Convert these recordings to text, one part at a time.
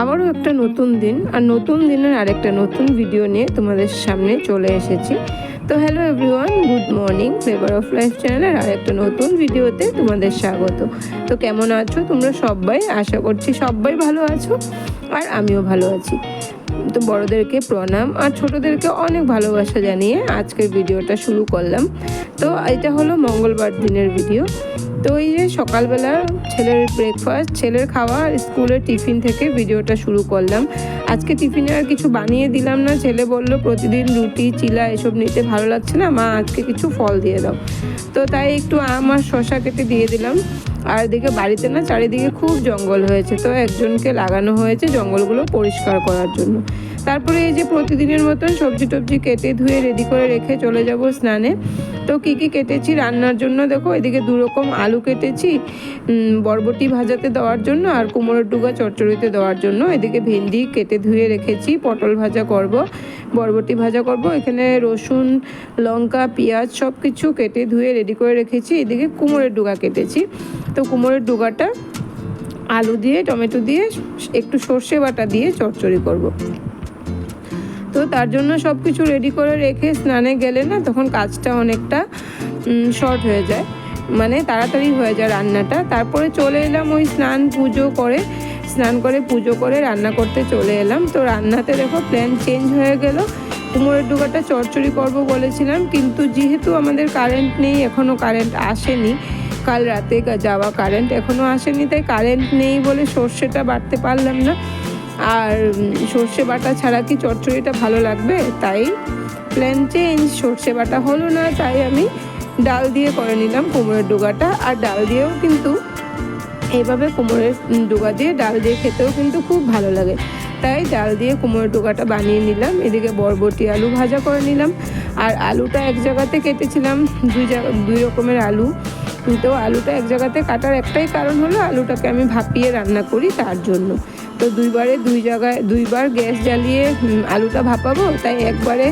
আবারও একটা নতুন দিন আর নতুন দিনের আরেকটা নতুন ভিডিও নিয়ে তোমাদের সামনে চলে এসেছি। তো hello everyone good morning flavour of life চ্যানেলের আরেকটা নতুন ভিডিওতে তোমাদের স্বাগত। তো কেমন আছো? তোমরা সবাই? আশা করছি সবাই ভালো আছো আর আমিও ভালো আছি। তো বড়োদেরকে প্রণাম আর ছোটোদেরকে অনেক ভালোবাসা জানিয়ে আজকের ভিডিওটা শুরু করলাম। তো এটা হলো মঙ্গলবার দিনের ভিডিও তো এই যে সকালবেলা ছেলের ব্রেকফাস্ট ছেলের খাওয়া স্কুলের টিফিন থেকে ভিডিওটা শুরু করলাম। আজকে টিফিনে আর কিছু বানিয়ে দিলাম না। ছেলে বলল, প্রতিদিন রুটি, চিলা এসব নিতে ভালো লাগছে না। মা, আজকে কিছু ফল দিয়ে দাও। তো তাই একটু আম আর শশা কেটে দিয়ে দিলাম। আর এদিকে বাড়িতে না চারিদিকে খুব জঙ্গল হয়েছে, তো একজনকে লাগানো হয়েছে জঙ্গলগুলো পরিষ্কার করার জন্য। তারপরে এই যে প্রতিদিনের মতন সবজি টবজি কেটে ধুয়ে রেডি করে রেখে চলে যাব স্নানে। তো কী কী কেটেছি রান্নার জন্য? দেখো, এদিকে দু রকম আলু কেটেছি বরবটি ভাজাতে দেওয়ার জন্য আর কুমড়োর ডুগা চচ্চড়িতে দেওয়ার জন্য। এদিকে ভেন্ডি কেটে ধুয়ে রেখেছি, পটল ভাজা করব, বরবটি ভাজা করব। এখানে রসুন, লঙ্কা, পেঁয়াজ সব কিছু কেটে ধুয়ে রেডি করে রেখেছি। এদিকে কুমড়োর ডুগা কেটেছি। তো কুমড়োর ডুগাটা আলু দিয়ে, টমেটো দিয়ে, একটু সর্ষে বাটা দিয়ে চচ্চড়ি করব। তো তার জন্য সব কিছু রেডি করে রেখে স্নানে গেলে না তখন কাজটা অনেকটা শর্ট হয়ে যায়। মানে তাড়াতাড়ি হয়ে যায় রান্নাটা। তারপরে চলে এলাম ওই স্নান পুজো করে। স্নান করে পুজো করে রান্না করতে চলে এলাম। তো রান্নাতে দেখো প্ল্যান চেঞ্জ হয়ে গেল। কুমোরের ডুগাটা চচ্চড়ি করব বলেছিলাম। কিন্তু যেহেতু আমাদের কারেন্ট নেই এখনও কারেন্ট আসেনি কাল রাতে যাওয়া কারেন্ট এখনও আসেনি, তাই কারেন্ট নেই বলে সর্ষেটা বাটতে পারলাম না। আর সর্ষে বাটা ছাড়া কি চচ্চড়িটা ভালো লাগবে? তাই প্ল্যান চেঞ্জ সর্ষে বাটা হলো না, তাই আমি ডাল দিয়ে করে নিলাম কোমরের ডোগাটা। আর ডাল দিয়েও কিন্তু এইভাবে কোমরের ডোগা দিয়ে ডাল দিয়ে খেতেও কিন্তু খুব ভালো লাগে। তাই ডাল দিয়ে কুমড়োর ডোগাটা বানিয়ে নিলাম, এদিকে বরবটি আলু ভাজা করে নিলাম। আর আলুটা এক জায়গাতে কেটেছিলাম, দুই জায়গা দুই রকমের আলু। তো আলুটা এক জায়গাতে কাটার একটাই কারণ হলো আলুটাকে আমি ভাপিয়ে রান্না করি তার জন্য। তো দুইবারে দুই জায়গায়, দুইবার গ্যাস জ্বালিয়ে আলুটা ভাপাবো, তাই একবারে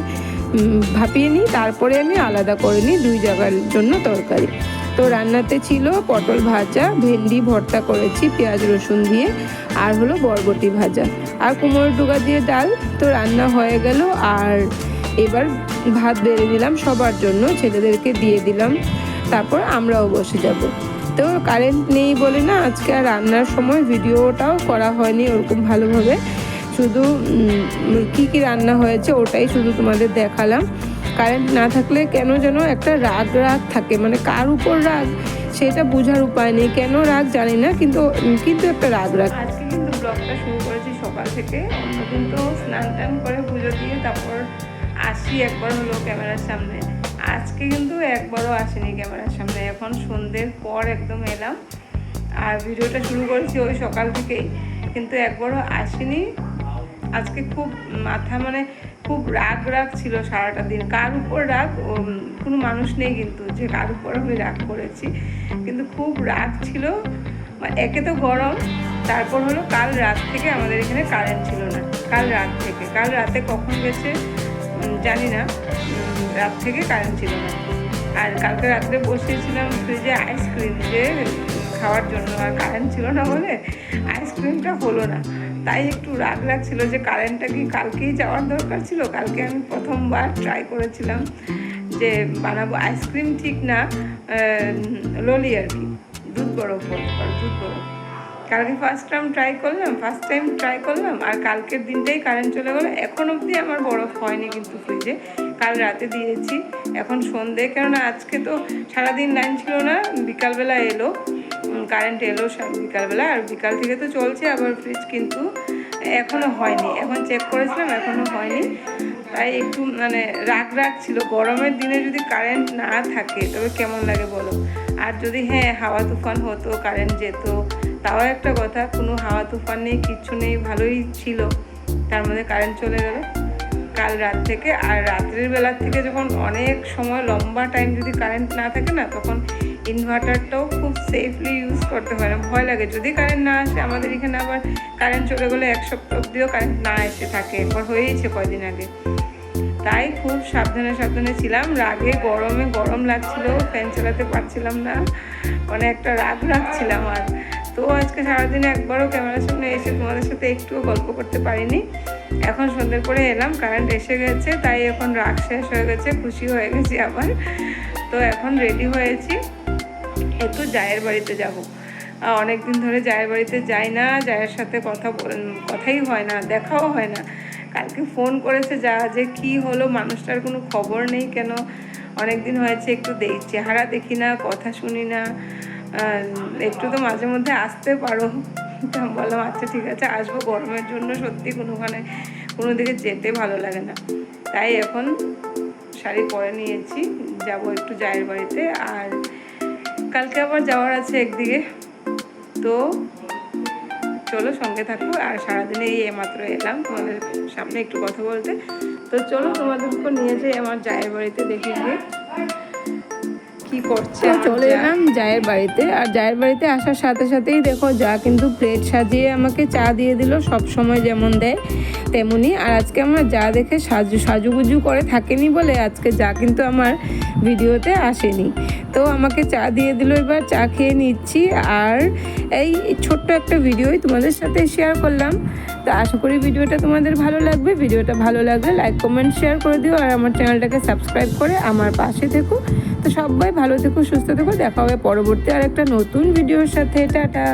ভাপিয়ে নিই, তারপরে আমি আলাদা করে নিই দুই জায়গার জন্য তরকারি। তো রান্নাতে ছিল পটল ভাজা, ভেন্ডি ভর্তা করেছি, পেঁয়াজ রসুন দিয়ে, আর হলো বরবটি ভাজা। আর কুমড়োর ডুগা দিয়ে ডাল, তো রান্না হয়ে গেল, আর এবার ভাত বেড়ে নিলাম সবার জন্য, ছেলেদেরকে দিয়ে দিলাম। তারপর আমরাও বসে যাব। তো কারেন্ট নেই বলে না, আজকে আর রান্নার সময় ভিডিওটাও করা হয়নি ওরকম ভালোভাবে। শুধু কি কি রান্না হয়েছে ওটাই শুধু তোমাদের দেখালাম। কারেন্ট না থাকলে কেন যেন একটা রাগ রাগ থাকে মানে কার উপর রাগ সেটা বোঝার উপায় নেই। কেন রাগ জানি না, কিন্তু কিন্তু একটা রাগ রাগ। আজকে কিন্তু ব্লগটা শুরু করেছি সকাল থেকে। অন্যদিন তো স্নান টান করে পুজো দিয়ে তারপর আসি একবার হলো ক্যামেরার সামনে। আজকে কিন্তু একবারও আসেনি ক্যামেরার সামনে। এখন সন্ধ্যের পর একদম এলাম। আর ভিডিওটা শুরু করেছি ওই সকাল থেকেই, কিন্তু একবারও আসেনি। আজকে খুব মাথা মানে খুব রাগ রাগ ছিল সারাটা দিন। কার উপর রাগ? কোনো মানুষ নেই কিন্তু যে কার উপর আমি রাগ করেছি। কিন্তু খুব রাগ ছিল। একে তো গরম, তারপর হলো কাল রাত থেকে আমাদের এখানে কারেন্ট ছিল না। কাল রাত থেকে। কাল রাতে কখন গেছে? জানি না। রাত থেকে কারেন্ট ছিল না। আর কালকে রাত্রে বসিয়েছিলাম ফ্রিজে আইসক্রিম যে খাওয়ার জন্য, আর কারেন্ট ছিল না বলে আইসক্রিমটা হলো না। তাই একটু রাগ লাগছিল যে কারেন্টটা কি কালকেই যাওয়ার দরকার ছিল? কালকে আমি প্রথমবার ট্রাই করেছিলাম যে বানাবো আইসক্রিম ঠিক না ললি আর কি। দুধ বরফ দুধ বরফ কালকে ফার্স্ট টাইম ট্রাই করলাম ফার্স্ট টাইম ট্রাই করলাম, আর কালকের দিনটাই কারেন্ট চলে গেলো। এখন অবধি আমার বরফ হয়নি কিন্তু ফ্রিজে কাল রাতে দিয়েছি, এখন সন্ধে। কেননা আজকে তো সারাদিন লাইন ছিল না, বিকালবেলা এলো কারেন্ট এলো বিকালবেলা, আর বিকাল থেকে তো চলছে আবার ফ্রিজ কিন্তু এখনও হয়নি। এখন চেক করেছিলাম এখনও হয়নি। তাই একটু মানে রাগ রাগ ছিল। গরমের দিনে যদি কারেন্ট না থাকে, তবে কেমন লাগে বলো? আর যদি হ্যাঁ হাওয়া তুফান হতো কারেন্ট যেত, তাও একটা কথা, কোনো হাওয়া তুফান নেই, কিচ্ছু নেই, ভালোই ছিল। তার মধ্যে কারেন্ট চলে গেল। কাল রাত থেকে আর রাত্রের বেলার থেকে যখন অনেক সময় লম্বা টাইম যদি কারেন্ট না থাকে না, তখন ইনভার্টারটাও খুব সেফলি ইউজ করতে হয় না। ভয় লাগে। যদি কারেন্ট না আসে, আমাদের এখানে আবার কারেন্ট চলে গেলে এক সপ্তাহ অবধিও কারেন্ট না এসে থাকে। একবার হয়েইছে কয়দিন আগে। তাই খুব সাবধানে সাবধানে ছিলাম। রাগে, গরমে গরম লাগছিল ফ্যান চালাতে পারছিলাম না। মানে একটা রাগ রাখছিলাম আর। তো আজকে সারাদিন একবারও ক্যামেরার সামনে এসে তোমাদের সাথে একটুও গল্প করতে পারিনি। এখন সন্ধ্যের পরে এলাম কারেন্ট এসে গেছে, তাই এখন রাগ শেষ হয়ে গেছে, খুশি হয়ে গেছি আবার। তো এখন রেডি হয়েছি, একটু জায়ের বাড়িতে যাব। অনেক দিন ধরে জায়ের বাড়িতে যাই না, জায়ের সাথে কথা কথাই হয় না, দেখাও হয় না। কালকে ফোন করেছে যা, যে কি হলো, মানুষটার কোনো খবর নেই কেন? অনেক দিন হয়েছে, একটু দেই চেহারা দেখি না, কথা শুনি না। একটু তো মাঝে মধ্যে আসতে পারো। তো বললাম আচ্ছা ঠিক আছে, আসব গরমের জন্য। সত্যি কোনোখানে কোনো দিকে যেতে ভালো লাগে না। তাই এখন শাড়ি পরে নিয়েছি, যাব একটু জায়ের বাড়িতে। আর কালকে আবার যাওয়ার আছে একদিকে। তো চলো সঙ্গে থাকো, আর সারাদিনে এই মাত্র এলাম তোমাদের সামনে একটু কথা বলতে। তো চলো তোমাদেরকে নিয়ে যাই আমার জায়ের বাড়িতে দেখে গিয়ে কি করছে চলে এলাম জায়ের বাড়িতে। আর জায়ের বাড়িতে আসার সাথে সাথেই দেখো যা কিন্তু প্লেট সাজিয়ে আমাকে চা দিয়ে দিল সব সময় যেমন দেয় তেমনি। আর আজকে আমার যা দেখে সাজু সাজুগুজু করে থাকেনি বলে আজকে যা কিন্তু আমার ভিডিওতে আসেনি। তো আমাকে চা দিয়ে দিল এবার চা খেয়ে নিচ্ছি। আর এই ছোট্ট একটা ভিডিওই তোমাদের সাথে শেয়ার করলাম। তো আশা করি ভিডিওটা তোমাদের ভালো লাগবে। ভিডিওটা ভালো লাগলে লাইক কমেন্ট শেয়ার করে দিও। আর আমার চ্যানেলটাকে সাবস্ক্রাইব করে আমার পাশে থেকো। তো সবাই ভালো থেকো, সুস্থ থেকো, দেখা হবে পরবর্তী আর একটা নতুন ভিডিওর সাথে। টাটা।